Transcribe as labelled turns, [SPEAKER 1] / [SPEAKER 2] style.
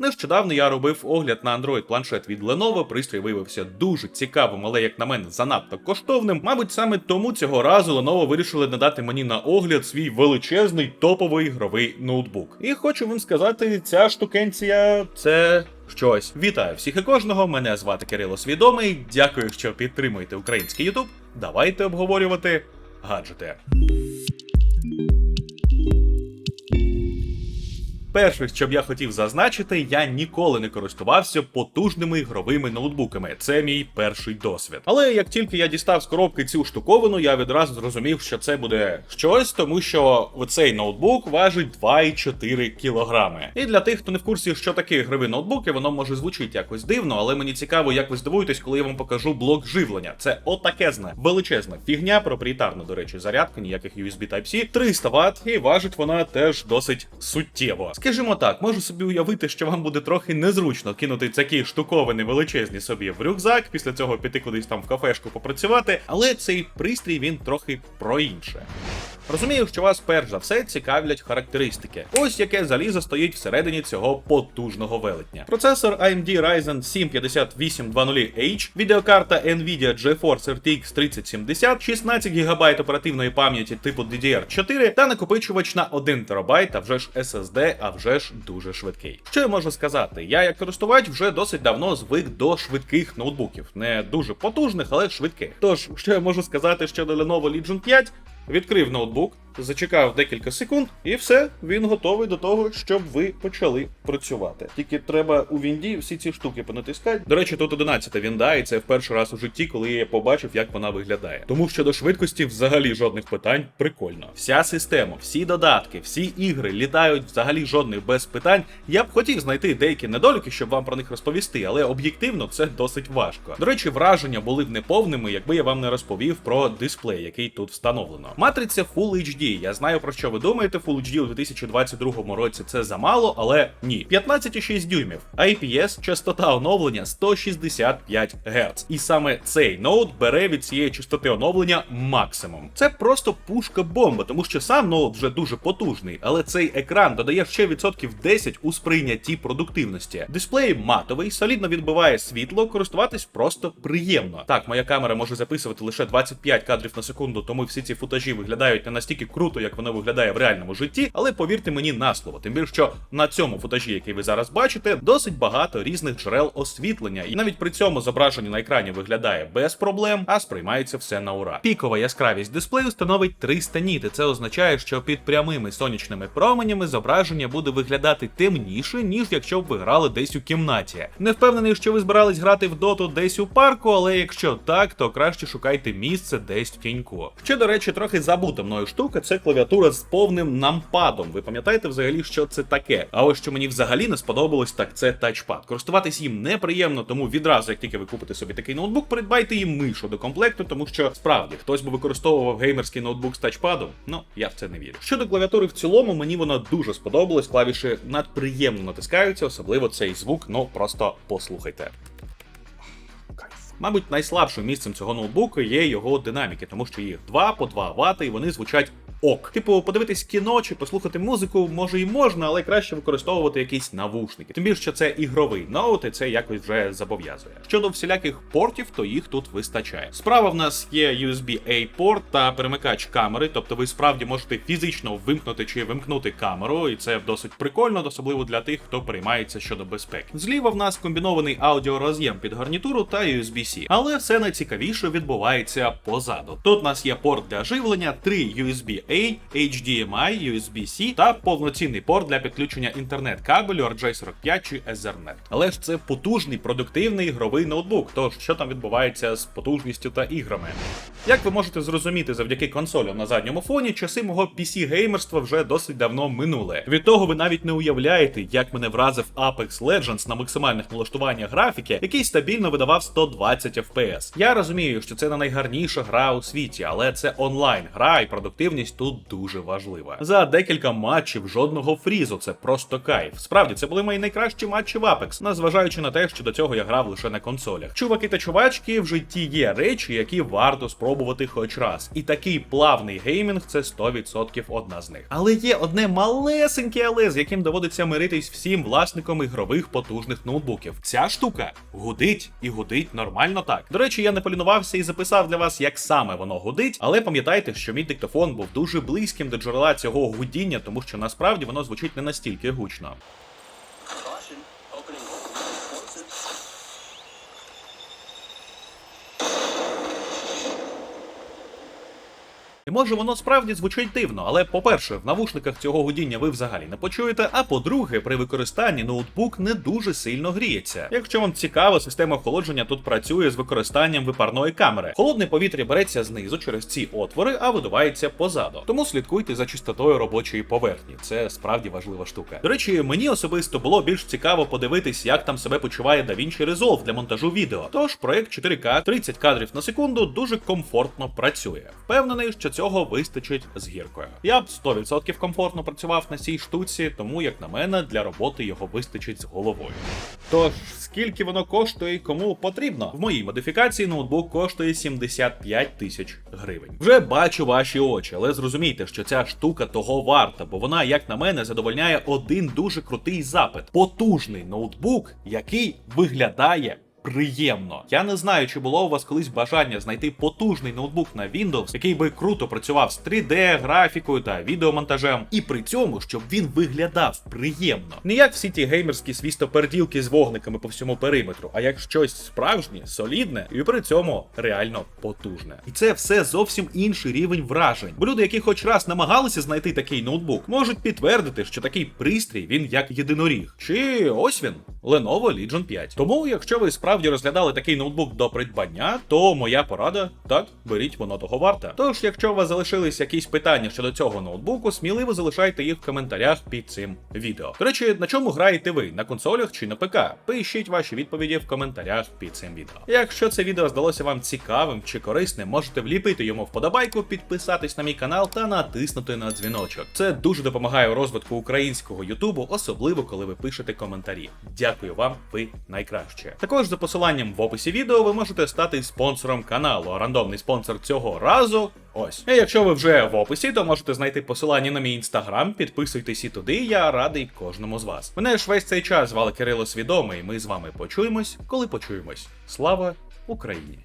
[SPEAKER 1] Нещодавно я робив огляд на Android планшет від Lenovo. Пристрій виявився дуже цікавим, але як на мене, занадто коштовним. Мабуть, саме тому цього разу Lenovo вирішили надати мені на огляд свій величезний топовий ігровий ноутбук. І хочу вам сказати, ця штукенція це. Щось вітаю всіх і кожного. Мене звати Кирило Свідомий. Дякую, що підтримуєте український Ютуб. Давайте обговорювати гаджети. Перше, що б я хотів зазначити, я ніколи не користувався потужними ігровими ноутбуками. Це мій перший досвід. Але як тільки я дістав з коробки цю штуковину, я відразу зрозумів, що це буде щось, тому що цей ноутбук важить 2,4 кілограми. І для тих, хто не в курсі, що таке ігрові ноутбуки, воно може звучити якось дивно, але мені цікаво, як ви здивуєтесь, коли я вам покажу блок живлення. Це отакезна, величезна фігня, проприєтарна, до речі, зарядка, ніяких USB Type-C, 300 Вт, і важить вона теж досить суттєво. Скажімо так, можу собі уявити, що вам буде трохи незручно кинути такі штуковини величезні собі в рюкзак, після цього піти кудись там в кафешку попрацювати, але цей пристрій він трохи про інше. Розумію, що вас перш за все цікавлять характеристики. Ось яке залізо стоїть всередині цього потужного велетня. Процесор AMD Ryzen 7 5820H, відеокарта Nvidia GeForce RTX 3070, 16 ГБ оперативної пам'яті типу DDR4 та накопичувач на 1 ТБ, а вже ж SSD, а вже ж дуже швидкий. Що я можу сказати? Я як користувач вже досить давно звик до швидких ноутбуків, не дуже потужних, але швидких. Тож, що я можу сказати щодо Lenovo Legion 5? Відкрив ноутбук, зачекав декілька секунд, і все, він готовий до того, щоб ви почали працювати. Тільки треба у Вінді всі ці штуки понатискати. До речі, тут 11 Вінда, і це в перший раз у житті, коли я побачив, як вона виглядає. Тому що до швидкості взагалі жодних питань прикольно. Вся система, всі додатки, всі ігри літають взагалі жодних без питань. Я б хотів знайти деякі недоліки, щоб вам про них розповісти, але об'єктивно це досить важко. До речі, враження були б неповними, якби я вам не розповів про дисплей, який тут встановлено. Матриця Full HD. Я знаю про що ви думаєте. Full HD у 2022 році це замало, але ні. 15,6 дюймів. IPS, частота оновлення 165 Гц. І саме цей ноут бере від цієї частоти оновлення максимум. Це просто пушка бомба, тому що сам ноут вже дуже потужний, але цей екран додає ще відсотків 10 у сприйнятті продуктивності. Дисплей матовий, солідно відбиває світло, користуватись просто приємно. Так, моя камера може записувати лише 25 кадрів на секунду, тому всі ці футажі виглядають не настільки круто, як воно виглядає в реальному житті, але повірте мені на слово, тим більше, що на цьому футажі, який ви зараз бачите, досить багато різних джерел освітлення, і навіть при цьому зображення на екрані виглядає без проблем, а сприймається все на ура. Пікова яскравість дисплею становить 300 ніт, і Це означає, що під прямими сонячними променями зображення буде виглядати темніше, ніж якщо б ви грали десь у кімнаті. Не впевнений, що ви збирались грати в доту десь у парку, але якщо так, то краще шукайте місце десь в тіньку. Ще, до речі, трохи забута мною штука, це клавіатура з повним нампадом. Ви пам'ятаєте взагалі, що це таке? А ось що мені взагалі не сподобалось, так це тачпад. Користуватись їм неприємно, тому відразу, як тільки ви купите собі такий ноутбук, придбайте їм мишу до комплекту, тому що справді хтось би використовував геймерський ноутбук з тачпадом. Ну я в це не вірю. Щодо клавіатури в цілому, мені вона дуже сподобалась. Клавіші надприємно натискаються, особливо цей звук. Ну просто послухайте. Мабуть, найслабшим місцем цього ноутбуку є його динаміки, тому що їх два по 2 Вт, і вони звучать ок. Типу, подивитись кіно чи послухати музику може і можна, але краще використовувати якісь навушники. Тим більше що це ігровий ноут, і це якось вже зобов'язує. Щодо всіляких портів, то їх тут вистачає. Справа в нас є USB-A порт та перемикач камери, тобто ви справді можете фізично вимкнути чи вимкнути камеру, і це досить прикольно, особливо для тих, хто переймається щодо безпеки. Зліва в нас комбінований аудіороз'єм під гарнітуру та USB-C, але все найцікавіше відбувається позаду. Тут у нас є порт для живлення, три USB A, HDMI, USB-C та повноцінний порт для підключення інтернет-кабелю RJ45 чи Ethernet. Але ж це потужний продуктивний ігровий ноутбук. Тож що там відбувається з потужністю та іграми? Як ви можете зрозуміти завдяки консолям на задньому фоні, часи мого PC геймерства вже досить давно минули. Від того ви навіть не уявляєте, як мене вразив Apex Legends на максимальних налаштуваннях графіки, який стабільно видавав 120 FPS. Я розумію, що це не найгарніша гра у світі, але це онлайн гра і продуктивність тут дуже важлива. За декілька матчів жодного фрізу, це просто кайф. Справді, це були мої найкращі матчі в Apex, незважаючи на те, що до цього я грав лише на консолях. Чуваки та чувачки, в житті є речі, які варто спробувати хоч раз. І такий плавний геймінг це 100% одна з них. Але є одне малесеньке але, з яким доводиться миритись всім власникам ігрових потужних ноутбуків. Ця штука гудить і гудить нормально так. До речі, я не полінувався і записав для вас, як саме воно гудить, але пам'ятайте, що мій диктофон був дуже близьким до джерела цього гудіння, тому що насправді воно звучить не настільки гучно. І може воно справді звучить дивно, але по-перше, в навушниках цього гудіння ви взагалі не почуєте. А по-друге, при використанні ноутбук не дуже сильно гріється. Якщо вам цікаво, система охолодження тут працює з використанням випарної камери. Холодне повітря береться знизу через ці отвори, а видувається позаду. Тому слідкуйте за чистотою робочої поверхні. Це справді важлива штука. До речі, мені особисто було більш цікаво подивитись, як там себе почуває DaVinci Resolve для монтажу відео. Тож проект 4К 30 кадрів на секунду дуже комфортно працює. Впевнений, що цього вистачить з гіркою. Я б 100% комфортно працював на цій штуці, тому як на мене для роботи його вистачить з головою. Тож, скільки воно коштує і кому потрібно? В моїй модифікації ноутбук коштує 75 тисяч гривень. Вже бачу ваші очі, але зрозумійте, що ця штука того варта, бо вона, як на мене, задовольняє один дуже крутий запит: потужний ноутбук, який виглядає. Приємно. Я не знаю, чи було у вас колись бажання знайти потужний ноутбук на Windows, який би круто працював з 3D, графікою та відеомонтажем, і при цьому, щоб він виглядав приємно. Не як всі ті геймерські свістоперділки з вогниками по всьому периметру, а як щось справжнє, солідне і при цьому реально потужне. І це все зовсім інший рівень вражень. Бо люди, які хоч раз намагалися знайти такий ноутбук, можуть підтвердити, що такий пристрій він як єдиноріг. Чи ось він Lenovo Legion 5. Тому, якщо ви справді розглядали такий ноутбук до придбання, то моя порада так, беріть воно того варта. Тож, якщо у вас залишились якісь питання щодо цього ноутбуку, сміливо залишайте їх в коментарях під цим відео. До речі, на чому граєте ви? На консолях чи на ПК? Пишіть ваші відповіді в коментарях під цим відео. Якщо це відео здалося вам цікавим чи корисним, можете вліпити йому вподобайку, підписатись на мій канал та натиснути на дзвіночок. Це дуже допомагає у розвитку українського Ютубу, особливо коли ви пишете коментарі. Дякую вам, ви найкраще. Також посиланням в описі відео ви можете стати спонсором каналу. Рандомний спонсор цього разу. Ось. І якщо ви вже в описі, то можете знайти посилання на мій інстаграм, підписуйтесь і туди, я радий кожному з вас. Мене ж весь цей час звали Кирило Свідомий. Ми з вами почуємось, коли почуємось. Слава Україні!